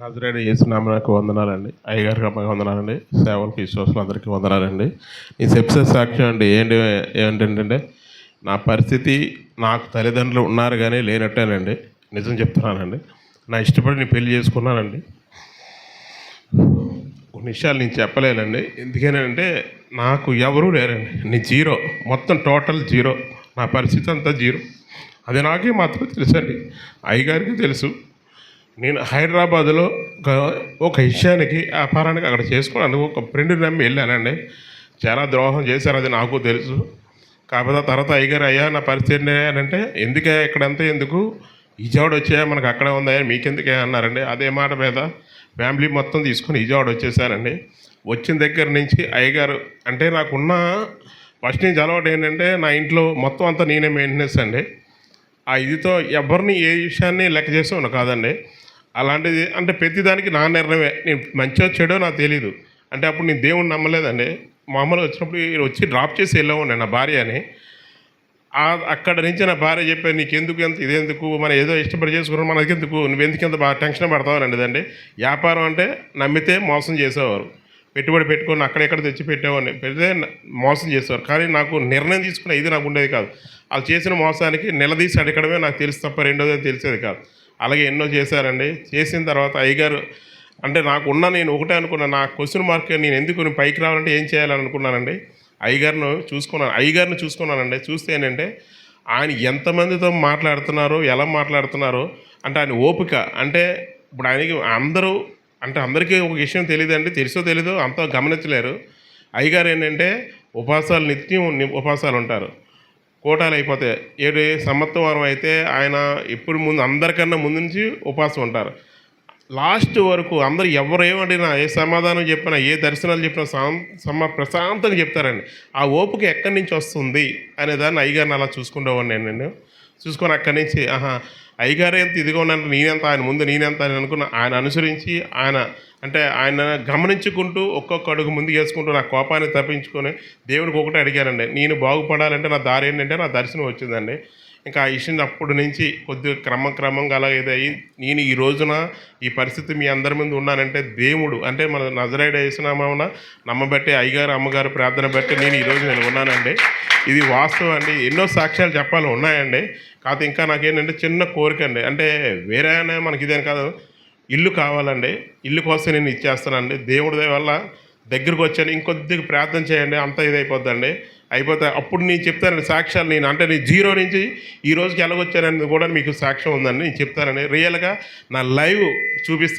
నజరేడు యేసునామకు వందనాలండి. అయ్యగారికి అమ్మకి వందనాలండి. సేవలకి విశ్వాసులు అందరికీ వందనాలండి. ఈ సెప్సెస్ సాక్ష్యం అండి. ఏంటి ఏంటంటే నా పరిస్థితి నాకు తల్లిదండ్రులు ఉన్నారు కానీ లేనట్టేనండి. నిజం చెప్తున్నానండి. నా ఇష్టపడి నేను పెళ్ళి చేసుకున్నానండి. కొన్ని విషయాలు నేను చెప్పలేనండి. ఎందుకనంటే నాకు ఎవరూ లేరండి. నేను జీరో. మొత్తం టోటల్ జీరో. నా పరిస్థితి అంతా జీరో. అది నాకే మాత్రం తెలుసండి. అయ్యగారికి తెలుసు. నేను హైదరాబాద్లో ఒక ఒక విషయానికి వ్యాపారానికి అక్కడ చేసుకున్నాను ఒక ఫ్రెండ్ని నమ్మి వెళ్ళానండి. చాలా ద్రోహం చేశారు అది నాకు తెలుసు. కాకపోతే తర్వాత అయ్యగారు అయ్యా నా పరిస్థితి అంటే ఎందుకే ఇక్కడంతా ఎందుకు? విజయవాడ వచ్చాయా? మనకు అక్కడే ఉందాయా మీకెందుకే? అన్నారండి. అదే మాట మీద ఫ్యామిలీ మొత్తం తీసుకొని విజయవాడ వచ్చేసానండి వచ్చిన దగ్గర నుంచి అయ్యగారు అంటే నాకున్న ఫస్ట్ నుంచి అలవాటు ఏంటంటే నా ఇంట్లో మొత్తం అంతా నేనే మెయింటెనెన్స్ అండి. ఆ ఇదితో ఎవరిని ఏ విషయాన్ని లెక్క చేసేవాడు కాదండి. అలాంటిది అంటే ప్రతిదానికి నా నిర్ణయమే. నేను మంచిగా చెడో నాకు తెలియదు అంటే అప్పుడు నేను దేవుణ్ణి నమ్మలేదండి. మామూలుగా వచ్చినప్పుడు వచ్చి డ్రాప్ చేసి వెళ్ళేవాడిని నా భార్య అని అక్కడ నుంచి నా భార్య చెప్పాను నీకు ఎందుకు ఎంత ఇదెందుకు? మనం ఏదో ఇష్టపడి చేసుకున్నాం మనకి ఎందుకు నువ్వు ఎందుకు ఎంత బాగా టెన్షన్ పడతావు? అండి వ్యాపారం అంటే నమ్మితే మోసం చేసేవారు. పెట్టుబడి పెట్టుకొని అక్కడెక్కడ తెచ్చి పెట్టేవాడిని. పెడితే మోసం చేసేవారు. కానీ నాకు నిర్ణయం తీసుకునే ఇది నాకు ఉండేది కాదు. వాళ్ళు చేసిన మోసానికి నిలదీసి అడగడమే నాకు తెలుసు తప్ప రెండోది తెలిసేది కాదు. అలాగే ఎన్నో చేశారండి. చేసిన తర్వాత అయ్యగారు అంటే నాకు ఉన్న నేను ఒకటే అనుకున్నాను నా క్వశ్చన్ మార్క్ నేను ఎందుకు పైకి రావాలంటే ఏం చేయాలని అనుకున్నానండి. అయ్యగారిని చూసుకున్నాను అయ్యగారిని చూసుకున్నానండి. చూస్తే ఏంటంటే ఆయన ఎంతమందితో మాట్లాడుతున్నారో ఎలా మాట్లాడుతున్నారో అంటే ఆయన ఓపిక అంటే ఇప్పుడు ఆయనకి అందరూ అంటే అందరికీ ఒక విషయం తెలియదండి తెలుసో తెలీదో అంత గమనించలేరు. అయ్యగారు ఏంటంటే ఉపాసాలు నిత్యం ఉపాసాలు ఉంటారు. కోటాలు అయిపోతాయి ఏడు సంవత్సరం అయితే ఆయన ఎప్పుడు ముందు అందరికన్నా ముందు నుంచి ఉపవాసం ఉంటారు. లాస్ట్ వరకు అందరు ఎవరేమడినా ఏ సమాధానం చెప్పినా ఏ దర్శనాలు చెప్పినా సాం సమ ప్రశాంతంగా చెప్తారండి. ఆ ఓపిక ఎక్కడి నుంచి వస్తుంది అనే దాన్ని అయ్యగారిని అలా చూసుకుంటేవాడిని నేను చూసుకొని అక్కడి నుంచి ఆహా అయ్యగారు ఎంత ఇదిగా ఉన్నాను నేనెంత ఆయన ముందు నేనెంత అని అనుకున్న ఆయన అనుసరించి ఆయన అంటే ఆయన గమనించుకుంటూ ఒక్కొక్క అడుగు ముందు వేసుకుంటూ నా కోపాన్ని తప్పించుకొని దేవుడికి ఒకటే అడిగానండి. నేను బాగుపడాలంటే నా దారి ఏంటంటే నా దర్శనం వచ్చిందండి. ఇంకా ఆ అప్పటి నుంచి కొద్దిగా క్రమం క్రమంగా అలా ఇది అయ్యి నేను ఈ రోజున ఈ పరిస్థితి మీ అందరి ముందు ఉన్నానంటే దేవుడు అంటే మన నజరైడ్ వేసినామన్న నమ్మబట్టి అయ్యగారు అమ్మగారు ప్రార్థన బట్టి నేను ఈరోజు నేను ఉన్నానండి. ఇది వాస్తవం అండి. ఎన్నో సాక్ష్యాలు చెప్పాలి ఉన్నాయండి. కాకపోతే ఇంకా నాకేంటంటే చిన్న కోరిక అండి. అంటే వేరే అయినా మనకి ఇదేం కాదు. ఇల్లు కావాలండి. ఇల్లు కోసం నేను ఇచ్చేస్తానండి. దేవుడి వల్ల దగ్గరకు వచ్చాను. ఇంకొద్దిగా ప్రార్థన చేయండి. అంత ఇదైపోద్దండి. అయిపోతే అప్పుడు నేను చెప్తానండి సాక్ష్యాలు నేను అంటే నేను జీరో నుంచి ఈ రోజుకి ఎలాగొచ్చానని కూడా మీకు సాక్ష్యం ఉందని నేను చెప్తానని రియల్గా నా లైవ్ చూపిస్తాను.